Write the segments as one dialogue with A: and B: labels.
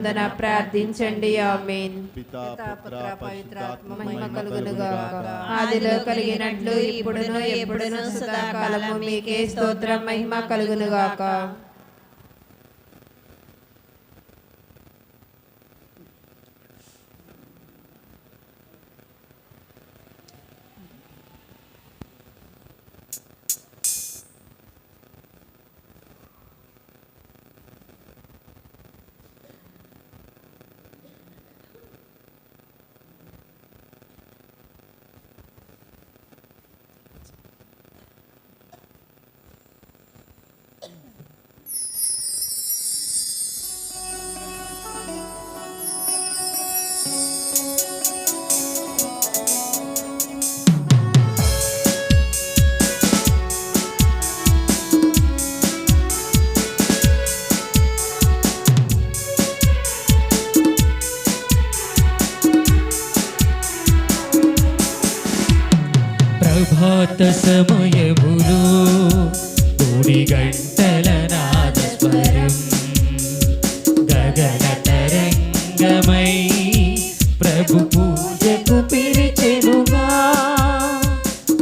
A: వందన ప్రార్థించండి. ఆమేన్. మహిమ కలుగునుగాక ఆదిలో కలిగినట్లు ఇప్పుడును ఎప్పుడును సదాకాలము. మీకే స్తోత్రం మహిమ కలుగునుగాక
B: ప్రభాత సమయములో మూడి గంటల నాదస్వరం. గగన తరంగమై ప్రభు పూజకు పిలిచెనుగా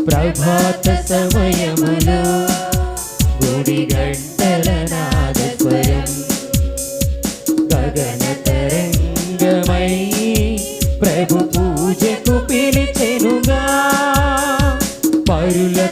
B: ప్రభాత సమయములు మూడి గంటల నాదస్వరం. గగన తరంగమై ప్రభు పూజకు పిలిచెనుగా Ayrılan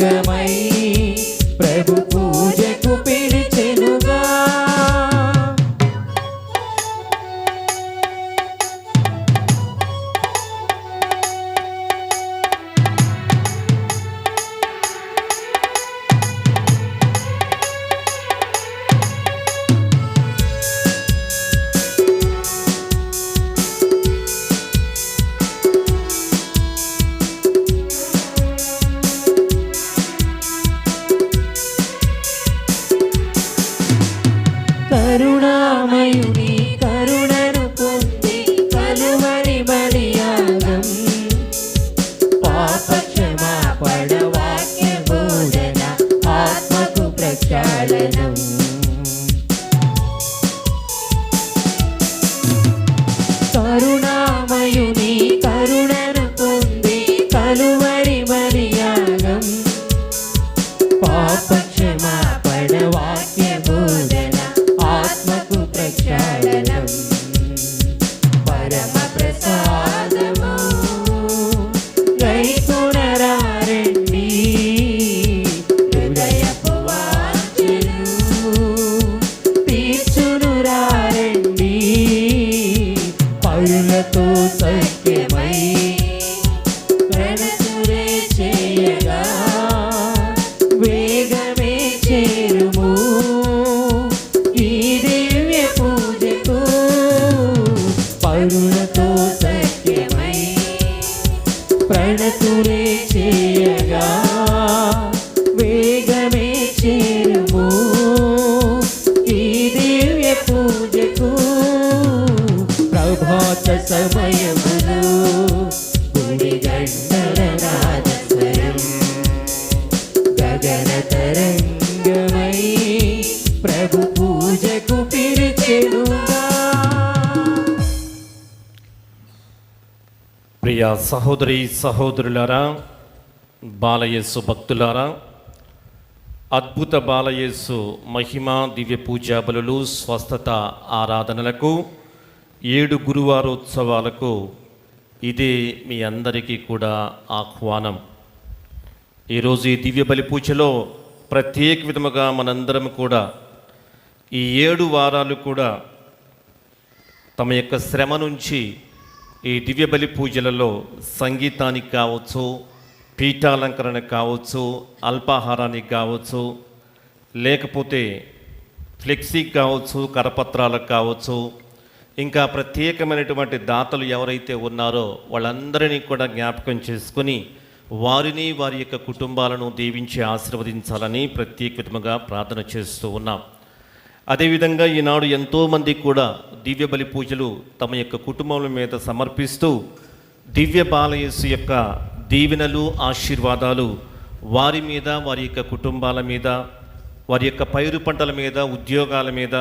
B: తరంగమై ప్రభు సమయములు గుడి గంటల నాదస్వరం గగన తరంగమై ప్రభు పూజకు
C: ప్రియ సహోదరి సహోదరులారా బాలయేసు భక్తులారా అద్భుత బాలయేసు మహిమ దివ్య పూజా బలులు స్వస్థత ఆరాధనలకు ఏడు గురువారోత్సవాలకు ఇదే మీ అందరికీ కూడా ఆహ్వానం. ఈరోజు ఈ దివ్య బలి పూజలో ప్రత్యేక విధముగా మనందరం కూడా ఈ ఏడు వారాలు కూడా తమ యొక్క శ్రమ నుంచి ఈ దివ్య బలి పూజలలో సంగీతానికి కావచ్చు పీఠాలంకరణకు కావచ్చు అల్పాహారానికి కావచ్చు లేకపోతే ఫ్లెక్సీకి కావచ్చు కరపత్రాలకు కావచ్చు ఇంకా ప్రత్యేకమైనటువంటి దాతలు ఎవరైతే ఉన్నారో వాళ్ళందరినీ కూడా జ్ఞాపకం చేసుకుని వారిని వారి యొక్క కుటుంబాలను దీవించి ఆశీర్వదించాలని ప్రత్యేకతముగా ప్రార్థన చేస్తూ ఉన్నాం. అదేవిధంగా ఈనాడు ఎంతోమంది కూడా దివ్య బలి పూజలు తమ యొక్క కుటుంబముల మీద సమర్పిస్తూ దివ్య బాలయేసు యొక్క దీవెనలు ఆశీర్వాదాలు వారి మీద వారి యొక్క కుటుంబాల మీద వారి యొక్క పైరు పంటల మీద ఉద్యోగాల మీద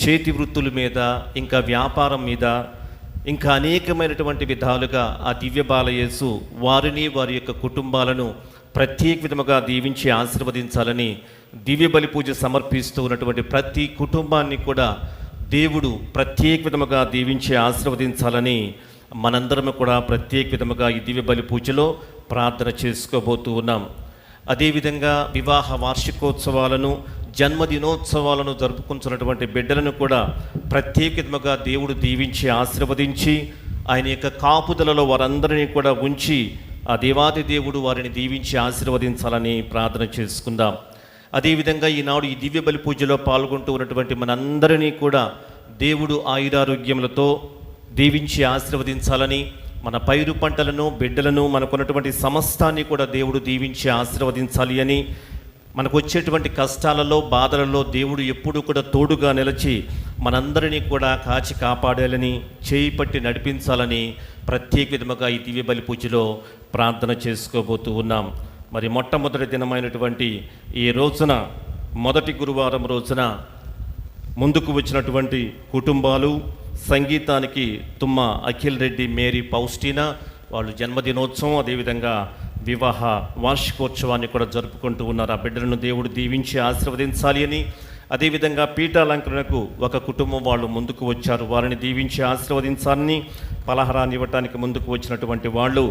C: చేతి వృత్తుల మీద ఇంకా వ్యాపారం మీద ఇంకా అనేకమైనటువంటి విధాలుగా ఆ దివ్య బాలయేసు వారిని వారి యొక్క కుటుంబాలను ప్రత్యేక విధముగా దీవించి ఆశీర్వదించాలని దివ్య బలి పూజ సమర్పిస్తూ ఉన్నటువంటి ప్రతి కుటుంబాన్ని కూడా దేవుడు ప్రత్యేక విధముగా దీవించి ఆశీర్వదించాలని మనందరం కూడా ప్రత్యేక విధముగా ఈ దివ్య బలి పూజలో ప్రార్థన చేసుకోబోతూ ఉన్నాం. అదేవిధంగా వివాహ వార్షికోత్సవాలను జన్మదినోత్సవాలను జరుపుకుంటున్నటువంటి బిడ్డలను కూడా ప్రత్యేకతముగా దేవుడు దీవించి ఆశీర్వదించి ఆయన యొక్క కాపుదలలో వారందరినీ కూడా ఉంచి ఆ దేవాది దేవుడు వారిని దీవించి ఆశీర్వదించాలని ప్రార్థన చేసుకుందాం. అదేవిధంగా ఈనాడు ఈ దివ్య బలి పూజలో పాల్గొంటూ ఉన్నటువంటి మనందరినీ కూడా దేవుడు ఆయురారోగ్యములతో దీవించి ఆశీర్వదించాలని మన పైరు పంటలను బిడ్డలను మనకున్నటువంటి సమస్తాన్ని కూడా దేవుడు దీవించి ఆశీర్వదించాలి అని మనకు వచ్చేటువంటి కష్టాలలో బాధలలో దేవుడు ఎప్పుడూ కూడా తోడుగా నిలిచి మనందరినీ కూడా కాచి కాపాడాలని చేయి పట్టి నడిపించాలని ప్రత్యేక విధముగా ఈ దివ్య బలి పూజలో ప్రార్థన చేసుకోబోతూ ఉన్నాం. మరి మొట్టమొదటి దినమైనటువంటి ఈ రోజున మొదటి గురువారం రోజున ముందుకు వచ్చినటువంటి కుటుంబాలు సంగీతానికి తుమ్మ అఖిల్ రెడ్డి మేరీ పౌస్టీనా వాళ్ళు జన్మదినోత్సవం అదేవిధంగా వివాహ వార్షికోత్సవాన్ని కూడా జరుపుకుంటూ ఉన్నారు. ఆ బిడ్డలను దేవుడు దీవించి ఆశీర్వదించాలి అని. అదేవిధంగా పీఠాలంకరణకు ఒక కుటుంబం వాళ్ళు ముందుకు వచ్చారు. వారిని దీవించి ఆశీర్వదించాలని పలహారాన్ని ఇవ్వటానికి ముందుకు వచ్చినటువంటి వాళ్ళు